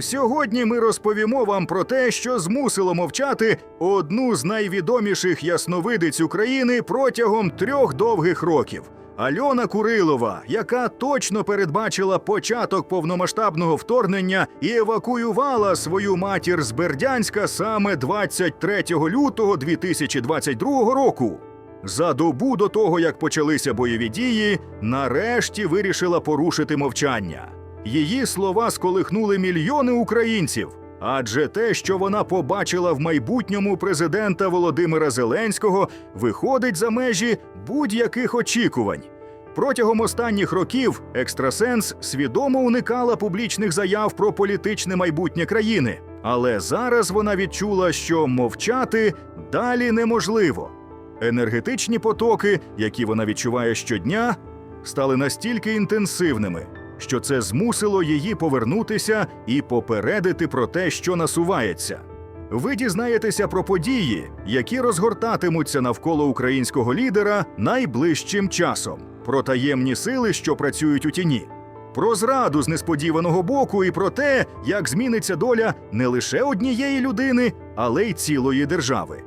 Сьогодні ми розповімо вам про те, що змусило мовчати одну з найвідоміших ясновидиць України протягом трьох довгих років. Альона Курилова, яка точно передбачила початок повномасштабного вторгнення і евакуювала свою матір з Бердянська саме 23 лютого 2022 року. За добу до того, як почалися бойові дії, нарешті вирішила порушити мовчання. Її слова сколихнули мільйони українців. Адже те, що вона побачила в майбутньому президента Володимира Зеленського, виходить за межі будь-яких очікувань. Протягом останніх років екстрасенс свідомо уникала публічних заяв про політичне майбутнє країни. Але зараз вона відчула, що мовчати далі неможливо. Енергетичні потоки, які вона відчуває щодня, стали настільки інтенсивними, що це змусило її повернутися і попередити про те, що насувається. Ви дізнаєтеся про події, які розгортатимуться навколо українського лідера найближчим часом, про таємні сили, що працюють у тіні, про зраду з несподіваного боку і про те, як зміниться доля не лише однієї людини, але й цілої держави.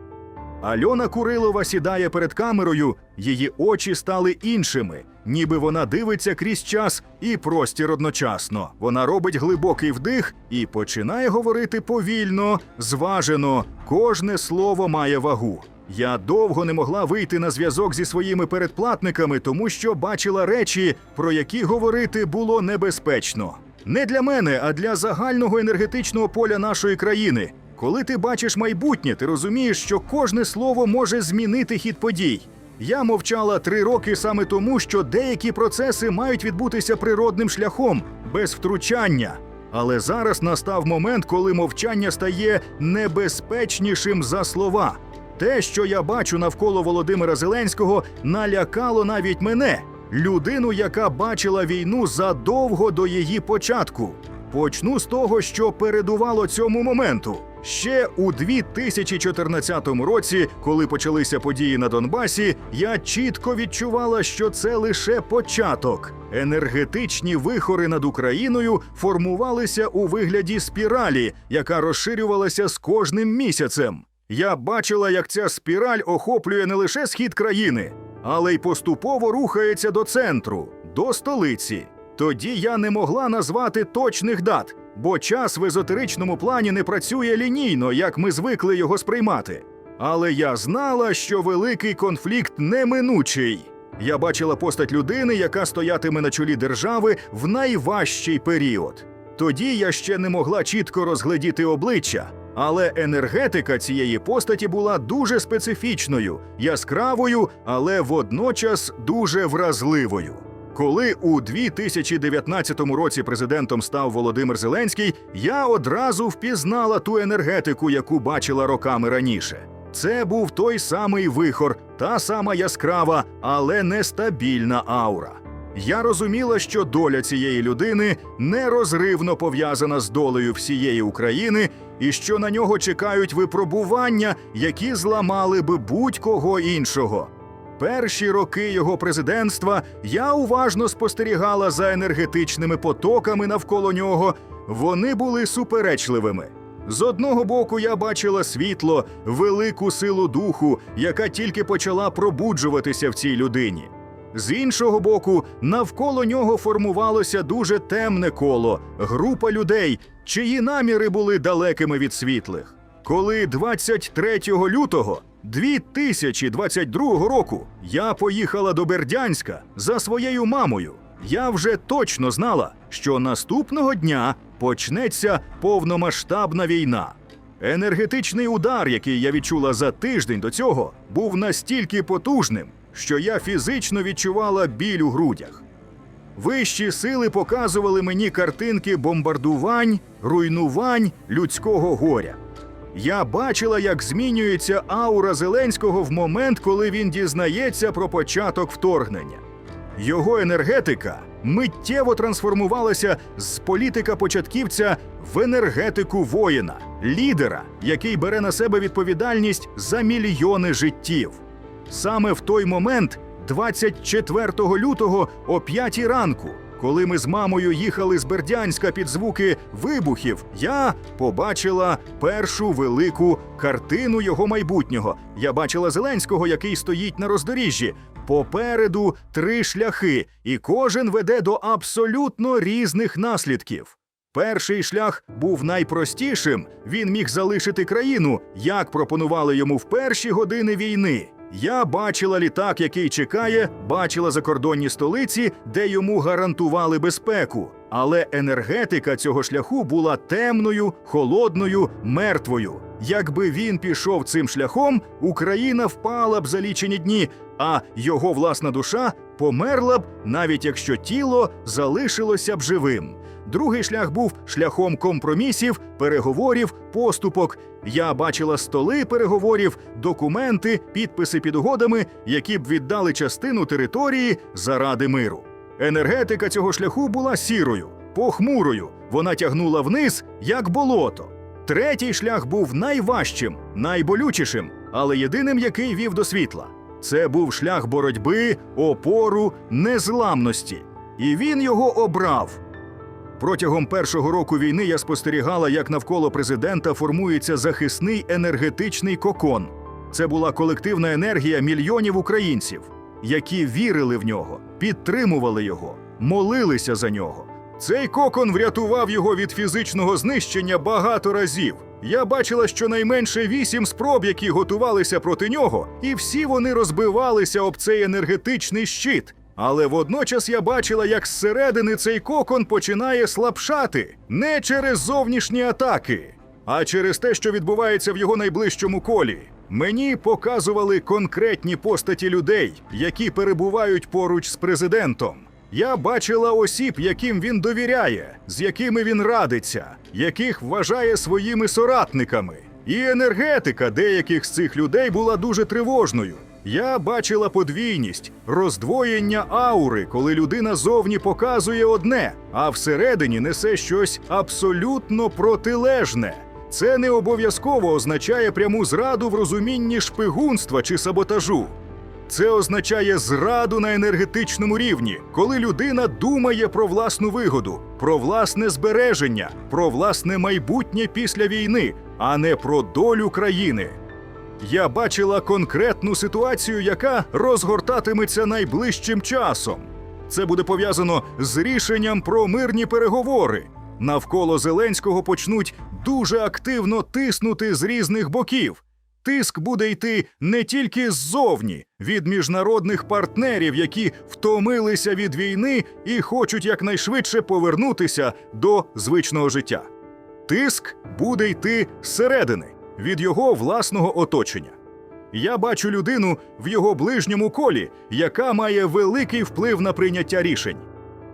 Альона Курилова сідає перед камерою, її очі стали іншими, ніби вона дивиться крізь час і простір одночасно. Вона робить глибокий вдих і починає говорити повільно, зважено. Кожне слово має вагу. Я довго не могла вийти на зв'язок зі своїми передплатниками, тому що бачила речі, про які говорити було небезпечно. Не для мене, а для загального енергетичного поля нашої країни. Коли ти бачиш майбутнє, ти розумієш, що кожне слово може змінити хід подій. Я мовчала три роки саме тому, що деякі процеси мають відбутися природним шляхом, без втручання. Але зараз настав момент, коли мовчання стає небезпечнішим за слова. Те, що я бачу навколо Володимира Зеленського, налякало навіть мене, людину, яка бачила війну задовго до її початку. Почну з того, що передувало цьому моменту. Ще у 2014 році, коли почалися події на Донбасі, я чітко відчувала, що це лише початок. Енергетичні вихори над Україною формувалися у вигляді спіралі, яка розширювалася з кожним місяцем. Я бачила, як ця спіраль охоплює не лише схід країни, але й поступово рухається до центру, до столиці. Тоді я не могла назвати точних дат, бо час в езотеричному плані не працює лінійно, як ми звикли його сприймати. Але я знала, що великий конфлікт неминучий. Я бачила постать людини, яка стоятиме на чолі держави в найважчий період. Тоді я ще не могла чітко розгледіти обличчя, але енергетика цієї постаті була дуже специфічною, яскравою, але водночас дуже вразливою. Коли у 2019 році президентом став Володимир Зеленський, я одразу впізнала ту енергетику, яку бачила роками раніше. Це був той самий вихор, та сама яскрава, але нестабільна аура. Я розуміла, що доля цієї людини нерозривно пов'язана з долею всієї України, і що на нього чекають випробування, які зламали би будь-кого іншого. Перші роки його президентства я уважно спостерігала за енергетичними потоками навколо нього. Вони були суперечливими. З одного боку, я бачила світло, велику силу духу, яка тільки почала пробуджуватися в цій людині. З іншого боку, навколо нього формувалося дуже темне коло, група людей, чиї наміри були далекими від світлих. Коли 23 лютого 2022 року я поїхала до Бердянська за своєю мамою, я вже точно знала, що наступного дня почнеться повномасштабна війна. Енергетичний удар, який я відчула за тиждень до цього, був настільки потужним, що я фізично відчувала біль у грудях. Вищі сили показували мені картинки бомбардувань, руйнувань людського горя. Я бачила, як змінюється аура Зеленського в момент, коли він дізнається про початок вторгнення. Його енергетика миттєво трансформувалася з політика початківця в енергетику воїна, лідера, який бере на себе відповідальність за мільйони життів. Саме в той момент, 24 лютого о 5 ранку, Коли ми з мамою їхали з Бердянська під звуки вибухів, я побачила першу велику картину його майбутнього. Я бачила Зеленського, який стоїть на роздоріжжі. Попереду три шляхи, і кожен веде до абсолютно різних наслідків. Перший шлях був найпростішим. Він міг залишити країну, як пропонували йому в перші години війни. Я бачила літак, який чекає, бачила закордонні столиці, де йому гарантували безпеку. Але енергетика цього шляху була темною, холодною, мертвою. Якби він пішов цим шляхом, Україна впала б за лічені дні, а його власна душа померла б, навіть якщо тіло залишилося б живим. Другий шлях був шляхом компромісів, переговорів, поступок. Я бачила столи переговорів, документи, підписи під угодами, які б віддали частину території заради миру. Енергетика цього шляху була сірою, похмурою. Вона тягнула вниз, як болото. Третій шлях був найважчим, найболючішим, але єдиним, який вів до світла. Це був шлях боротьби, опору, незламності. І він його обрав. Протягом першого року війни я спостерігала, як навколо президента формується захисний енергетичний кокон. Це була колективна енергія мільйонів українців, які вірили в нього, підтримували його, молилися за нього. Цей кокон врятував його від фізичного знищення багато разів. Я бачила щонайменше вісім спроб, які готувалися проти нього, і всі вони розбивалися об цей енергетичний щит. Але водночас я бачила, як зсередини цей кокон починає слабшати не через зовнішні атаки, а через те, що відбувається в його найближчому колі. Мені показували конкретні постаті людей, які перебувають поруч з президентом. Я бачила осіб, яким він довіряє, з якими він радиться, яких вважає своїми соратниками. І енергетика деяких з цих людей була дуже тривожною. Я бачила подвійність, роздвоєння аури, коли людина зовні показує одне, а всередині несе щось абсолютно протилежне. Це не обов'язково означає пряму зраду в розумінні шпигунства чи саботажу. Це означає зраду на енергетичному рівні, коли людина думає про власну вигоду, про власне збереження, про власне майбутнє після війни, а не про долю країни. Я бачила конкретну ситуацію, яка розгортатиметься найближчим часом. Це буде пов'язано з рішенням про мирні переговори. Навколо Зеленського почнуть дуже активно тиснути з різних боків. Тиск буде йти не тільки ззовні, від міжнародних партнерів, які втомилися від війни і хочуть якнайшвидше повернутися до звичного життя. Тиск буде йти зсередини, від його власного оточення. Я бачу людину в його ближньому колі, яка має великий вплив на прийняття рішень.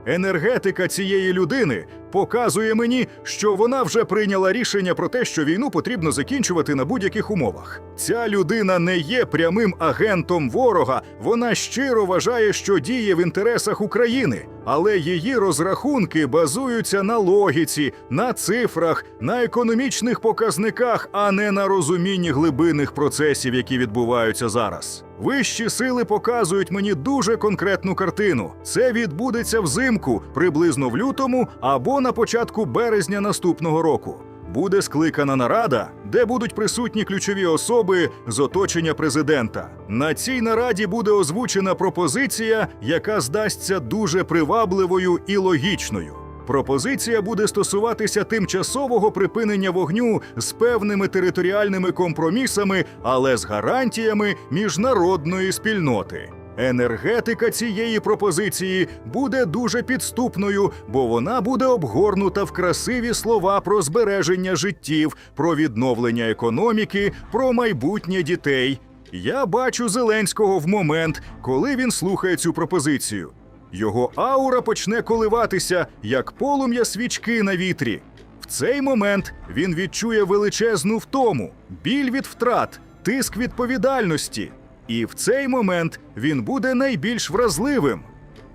Енергетика цієї людини показує мені, що вона вже прийняла рішення про те, що війну потрібно закінчувати на будь-яких умовах. Ця людина не є прямим агентом ворога. Вона щиро вважає, що діє в інтересах України, але її розрахунки базуються на логіці, на цифрах, на економічних показниках, а не на розумінні глибинних процесів, які відбуваються зараз. Вищі сили показують мені дуже конкретну картину. Це відбудеться взимку, приблизно в лютому або на початку березня наступного року. Буде скликана нарада, де будуть присутні ключові особи з оточення президента. На цій нараді буде озвучена пропозиція, яка здасться дуже привабливою і логічною. Пропозиція буде стосуватися тимчасового припинення вогню з певними територіальними компромісами, але з гарантіями міжнародної спільноти. Енергетика цієї пропозиції буде дуже підступною, бо вона буде обгорнута в красиві слова про збереження життів, про відновлення економіки, про майбутнє дітей. Я бачу Зеленського в момент, коли він слухає цю пропозицію. Його аура почне коливатися, як полум'я свічки на вітрі. В цей момент він відчує величезну втому, біль від втрат, тиск відповідальності. І в цей момент він буде найбільш вразливим.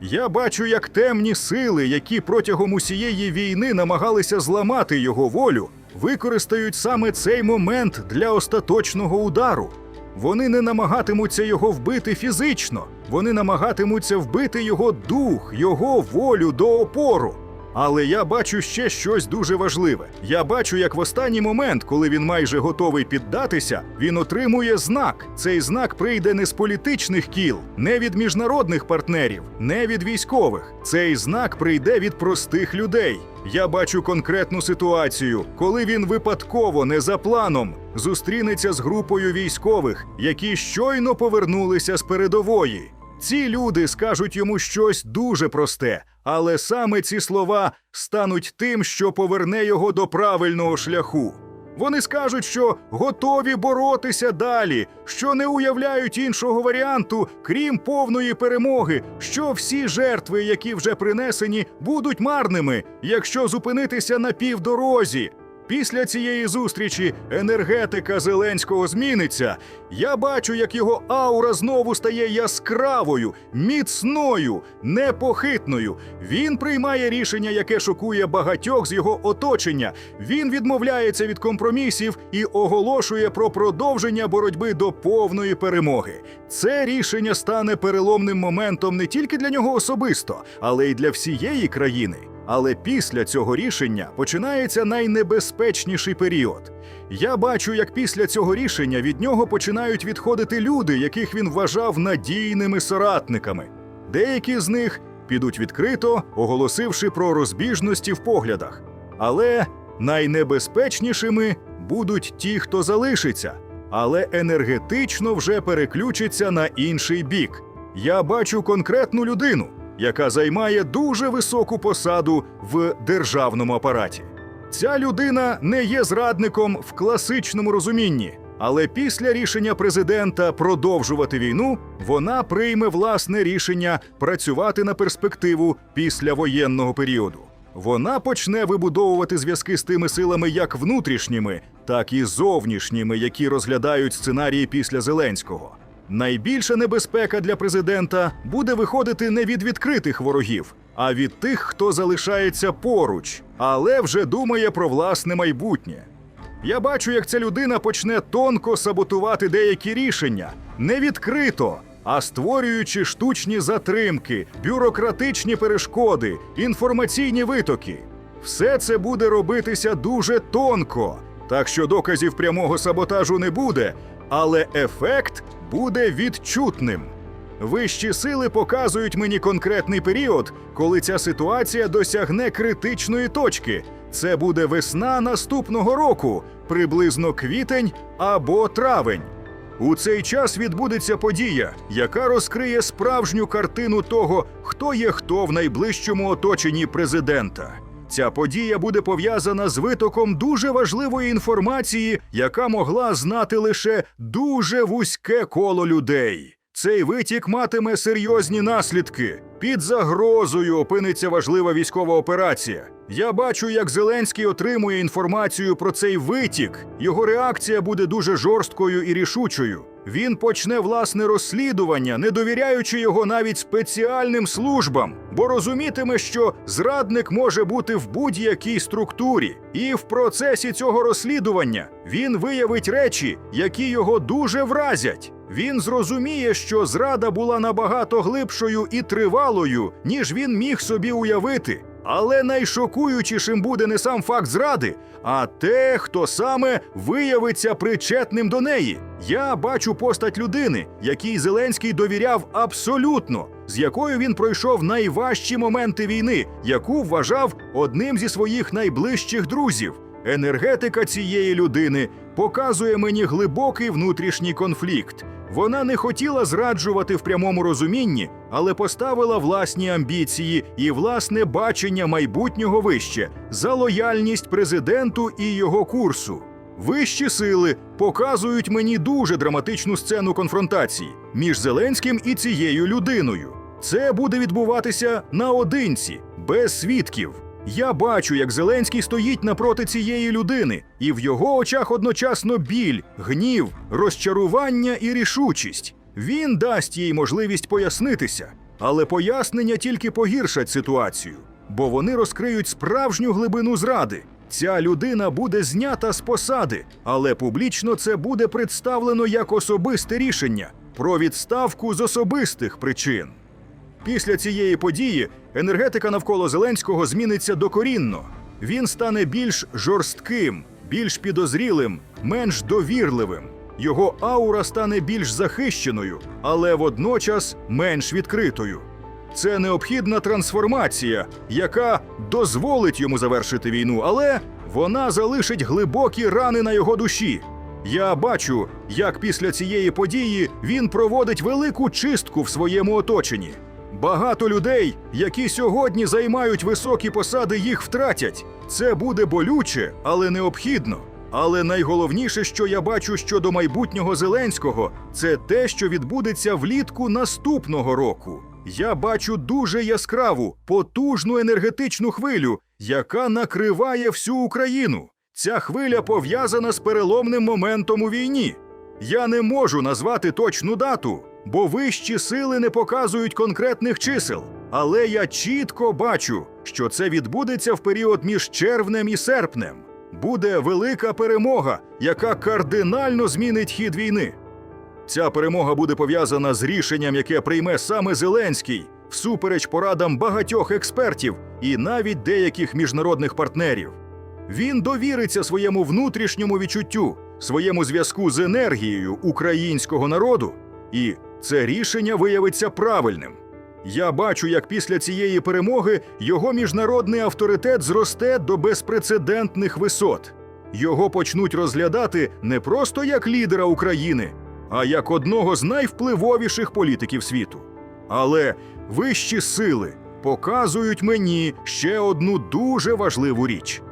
Я бачу, як темні сили, які протягом усієї війни намагалися зламати його волю, використають саме цей момент для остаточного удару. Вони не намагатимуться його вбити фізично, Вони намагатимуться вбити його дух, його волю до опору. Але я бачу ще щось дуже важливе. Я бачу, як в останній момент, коли він майже готовий піддатися, він отримує знак. Цей знак прийде не з політичних кіл, не від міжнародних партнерів, не від військових. Цей знак прийде від простих людей. Я бачу конкретну ситуацію, коли він випадково, не за планом, зустрінеться з групою військових, які щойно повернулися з передової. Ці люди скажуть йому щось дуже просте, але саме ці слова стануть тим, що поверне його до правильного шляху. Вони скажуть, що готові боротися далі, що не уявляють іншого варіанту, крім повної перемоги, що всі жертви, які вже принесені, будуть марними, якщо зупинитися на півдорозі. Після цієї зустрічі енергетика Зеленського зміниться. Я бачу, як його аура знову стає яскравою, міцною, непохитною. Він приймає рішення, яке шокує багатьох з його оточення. Він відмовляється від компромісів і оголошує про продовження боротьби до повної перемоги. Це рішення стане переломним моментом не тільки для нього особисто, але й для всієї країни. Але після цього рішення починається найнебезпечніший період. Я бачу, як після цього рішення від нього починають відходити люди, яких він вважав надійними соратниками. Деякі з них підуть відкрито, оголосивши про розбіжності в поглядах. Але найнебезпечнішими будуть ті, хто залишиться, але енергетично вже переключиться на інший бік. Я бачу конкретну людину, яка займає дуже високу посаду в державному апараті. Ця людина не є зрадником в класичному розумінні, але після рішення президента продовжувати війну вона прийме власне рішення працювати на перспективу після воєнного періоду. Вона почне вибудовувати зв'язки з тими силами, як внутрішніми, так і зовнішніми, які розглядають сценарії після Зеленського. Найбільша небезпека для президента буде виходити не від відкритих ворогів, а від тих, хто залишається поруч, але вже думає про власне майбутнє. Я бачу, як ця людина почне тонко саботувати деякі рішення, не відкрито, а створюючи штучні затримки, бюрократичні перешкоди, інформаційні витоки. Все це буде робитися дуже тонко, так що доказів прямого саботажу не буде, але ефект буде відчутним. Вищі сили показують мені конкретний період, коли ця ситуація досягне критичної точки. Це буде весна наступного року, приблизно квітень або травень. У цей час відбудеться подія, яка розкриє справжню картину того, хто є хто в найближчому оточенні президента. Ця подія буде пов'язана з витоком дуже важливої інформації, яка могла знати лише дуже вузьке коло людей. Цей витік матиме серйозні наслідки. Під загрозою опиниться важлива військова операція. Я бачу, як Зеленський отримує інформацію про цей витік. Його реакція буде дуже жорсткою і рішучою. Він почне власне розслідування, не довіряючи його навіть спеціальним службам, бо розумітиме, що зрадник може бути в будь-якій структурі, і в процесі цього розслідування він виявить речі, які його дуже вразять. Він зрозуміє, що зрада була набагато глибшою і тривалою, ніж він міг собі уявити. Але найшокуючішим буде не сам факт зради, а те, хто саме виявиться причетним до неї. Я бачу постать людини, якій Зеленський довіряв абсолютно, з якою він пройшов найважчі моменти війни, яку вважав одним зі своїх найближчих друзів. Енергетика цієї людини показує мені глибокий внутрішній конфлікт. Вона не хотіла зраджувати в прямому розумінні, але поставила власні амбіції і власне бачення майбутнього вище за лояльність президенту і його курсу. Вищі сили показують мені дуже драматичну сцену конфронтації між Зеленським і цією людиною. Це буде відбуватися наодинці, без свідків. Я бачу, як Зеленський стоїть напроти цієї людини, і в його очах одночасно біль, гнів, розчарування і рішучість. Він дасть їй можливість пояснитися, але пояснення тільки погіршать ситуацію, бо вони розкриють справжню глибину зради. Ця людина буде знята з посади, але публічно це буде представлено як особисте рішення. про відставку з особистих причин. Після цієї події енергетика навколо Зеленського зміниться докорінно. Він стане більш жорстким, більш підозрілим, менш довірливим. Його аура стане більш захищеною, але водночас менш відкритою. Це необхідна трансформація, яка дозволить йому завершити війну, але вона залишить глибокі рани на його душі. Я бачу, як після цієї події він проводить велику чистку в своєму оточенні. Багато людей, які сьогодні займають високі посади, їх втратять. Це буде болюче, але необхідно. Але найголовніше, що я бачу щодо майбутнього Зеленського, це те, що відбудеться влітку наступного року. Я бачу дуже яскраву, потужну енергетичну хвилю, яка накриває всю Україну. Ця хвиля пов'язана з переломним моментом у війні. Я не можу назвати точну дату, бо вищі сили не показують конкретних чисел. Але я чітко бачу, що це відбудеться в період між червнем і серпнем. Буде велика перемога, яка кардинально змінить хід війни. Ця перемога буде пов'язана з рішенням, яке прийме саме Зеленський, всупереч порадам багатьох експертів і навіть деяких міжнародних партнерів. Він довіриться своєму внутрішньому відчуттю, своєму зв'язку з енергією українського народу, і це рішення виявиться правильним. Я бачу, як після цієї перемоги його міжнародний авторитет зросте до безпрецедентних висот. Його почнуть розглядати не просто як лідера України, а як одного з найвпливовіших політиків світу. Але вищі сили показують мені ще одну дуже важливу річ.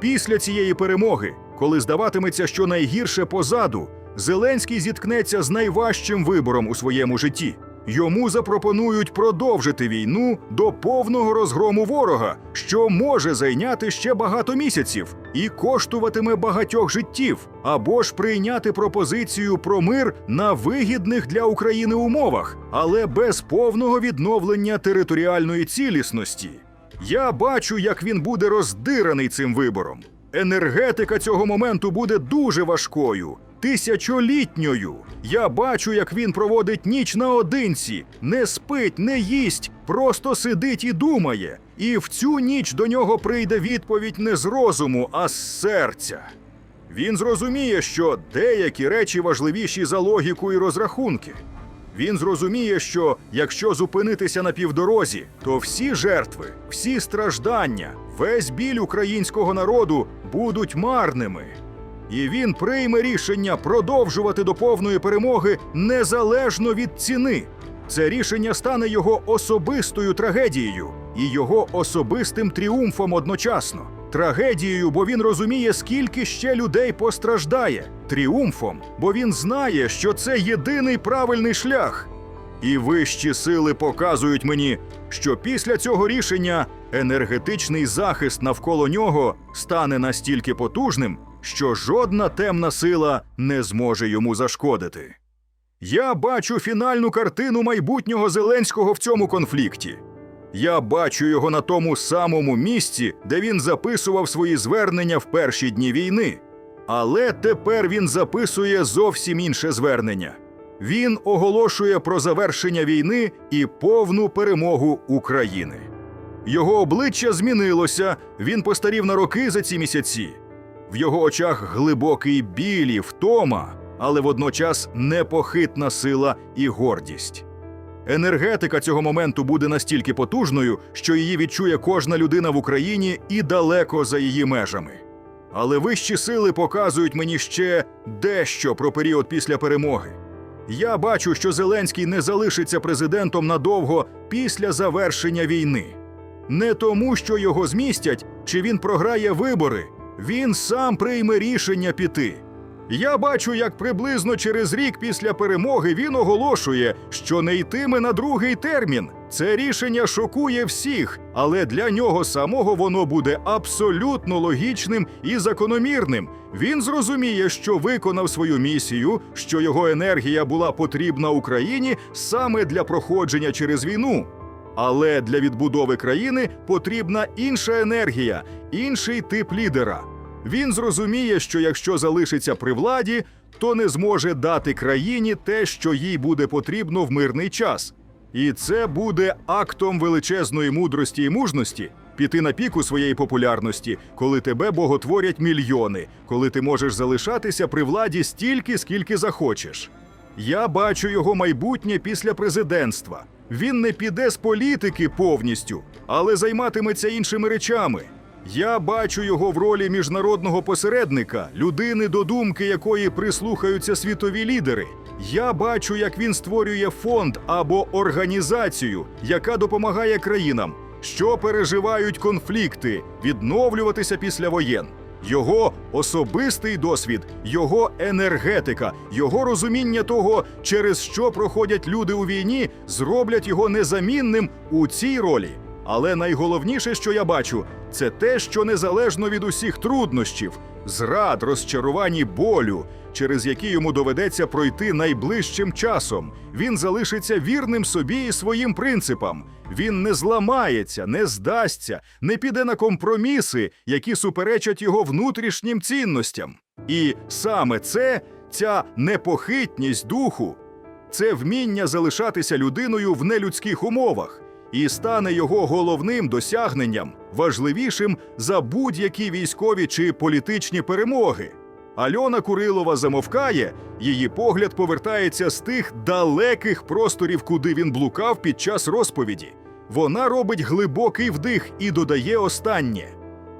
Після цієї перемоги, коли здаватиметься, що найгірше позаду, Зеленський зіткнеться з найважчим вибором у своєму житті. Йому запропонують продовжити війну до повного розгрому ворога, що може зайняти ще багато місяців і коштуватиме багатьох життів, або ж прийняти пропозицію про мир на вигідних для України умовах, але без повного відновлення територіальної цілісності. Я бачу, як він буде роздираний цим вибором. Енергетика цього моменту буде дуже важкою, тисячолітньою. Я бачу, як він проводить ніч наодинці, не спить, не їсть, просто сидить і думає. І в цю ніч до нього прийде відповідь не з розуму, а з серця. Він зрозуміє, що деякі речі важливіші за логіку і розрахунки. Він зрозуміє, що якщо зупинитися на півдорозі, то всі жертви, всі страждання, весь біль українського народу будуть марними. І він прийме рішення продовжувати до повної перемоги незалежно від ціни. Це рішення стане його особистою трагедією і його особистим тріумфом одночасно. Трагедією, бо він розуміє, скільки ще людей постраждає. Тріумфом, бо він знає, що це єдиний правильний шлях. І вищі сили показують мені, що після цього рішення енергетичний захист навколо нього стане настільки потужним, що жодна темна сила не зможе йому зашкодити. Я бачу фінальну картину майбутнього Зеленського в цьому конфлікті. Я бачу його на тому самому місці, де він записував свої звернення в перші дні війни. Але тепер він записує зовсім інше звернення. Він оголошує про завершення війни і повну перемогу України. Його обличчя змінилося, він постарів на роки за ці місяці. В його очах глибокий біль і втома, але водночас непохитна сила і гордість. Енергетика цього моменту буде настільки потужною, що її відчує кожна людина в Україні і далеко за її межами. Але вищі сили показують мені ще дещо про період після перемоги. Я бачу, що Зеленський не залишиться президентом надовго після завершення війни. Не тому, що його змістять, чи він програє вибори, він сам прийме рішення піти. Я бачу, як приблизно через рік після перемоги він оголошує, що не йтиме на другий термін. Це рішення шокує всіх, але для нього самого воно буде абсолютно логічним і закономірним. Він зрозуміє, що виконав свою місію, що його енергія була потрібна Україні саме для проходження через війну. Але для відбудови країни потрібна інша енергія, інший тип лідера. Він зрозуміє, що якщо залишиться при владі, то не зможе дати країні те, що їй буде потрібно в мирний час. І це буде актом величезної мудрості і мужності піти на піку своєї популярності, коли тебе боготворять мільйони, коли ти можеш залишатися при владі стільки, скільки захочеш. Я бачу його майбутнє після президентства. Він не піде з політики повністю, але займатиметься іншими речами. Я бачу його в ролі міжнародного посередника, людини, до думки якої прислухаються світові лідери. Я бачу, як він створює фонд або організацію, яка допомагає країнам, що переживають конфлікти, відновлюватися після воєн. Його особистий досвід, його енергетика, його розуміння того, через що проходять люди у війні, зроблять його незамінним у цій ролі. Але найголовніше, що я бачу, це те, що незалежно від усіх труднощів, зрад, розчарувань і болю, через які йому доведеться пройти найближчим часом, він залишиться вірним собі і своїм принципам. Він не зламається, не здасться, не піде на компроміси, які суперечать його внутрішнім цінностям. І саме це, ця непохитність духу, це вміння залишатися людиною в нелюдських умовах і стане його головним досягненням, важливішим за будь-які військові чи політичні перемоги. Альона Курилова замовкає, її погляд повертається з тих далеких просторів, куди він блукав під час розповіді. Вона робить глибокий вдих і додає останнє.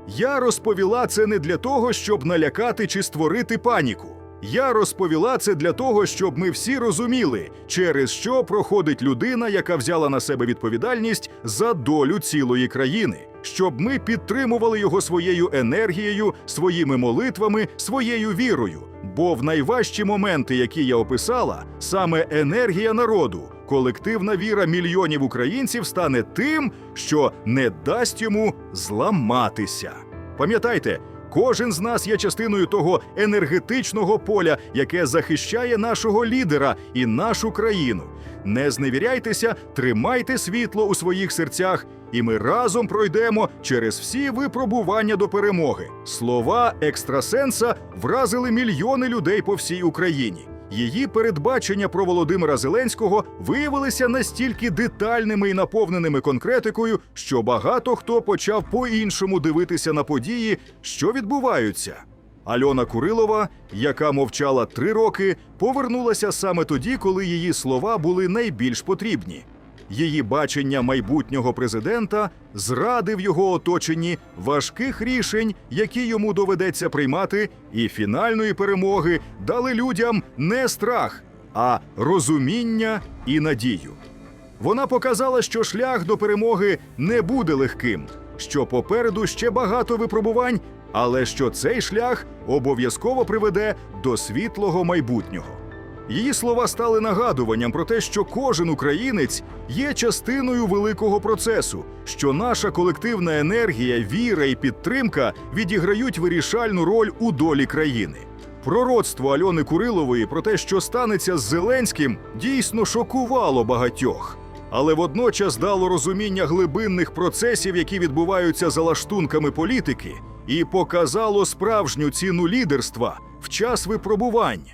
Я розповіла це не для того, щоб налякати чи створити паніку. Я розповіла це для того, щоб ми всі розуміли, через що проходить людина, яка взяла на себе відповідальність за долю цілої країни, щоб ми підтримували його своєю енергією, своїми молитвами, своєю вірою. Бо в найважчі моменти, які я описала, саме енергія народу, колективна віра мільйонів українців стане тим, що не дасть йому зламатися. Пам'ятайте, кожен з нас є частиною того енергетичного поля, яке захищає нашого лідера і нашу країну. Не зневіряйтеся, тримайте світло у своїх серцях, і ми разом пройдемо через всі випробування до перемоги. Слова екстрасенса вразили мільйони людей по всій Україні. Її передбачення про Володимира Зеленського виявилися настільки детальними і наповненими конкретикою, що багато хто почав по-іншому дивитися на події, що відбуваються. Альона Курилова, яка мовчала три роки, повернулася саме тоді, коли її слова були найбільш потрібні. Її бачення майбутнього президента зрадив його оточенні важких рішень, які йому доведеться приймати, і фінальної перемоги дали людям не страх, а розуміння і надію. Вона показала, що шлях до перемоги не буде легким, що попереду ще багато випробувань, але що цей шлях обов'язково приведе до світлого майбутнього. Її слова стали нагадуванням про те, що кожен українець є частиною великого процесу, що наша колективна енергія, віра і підтримка відіграють вирішальну роль у долі країни. Пророцтво Альони Курилової про те, що станеться з Зеленським, дійсно шокувало багатьох, але водночас дало розуміння глибинних процесів, які відбуваються за лаштунками політики, і показало справжню ціну лідерства в час випробувань.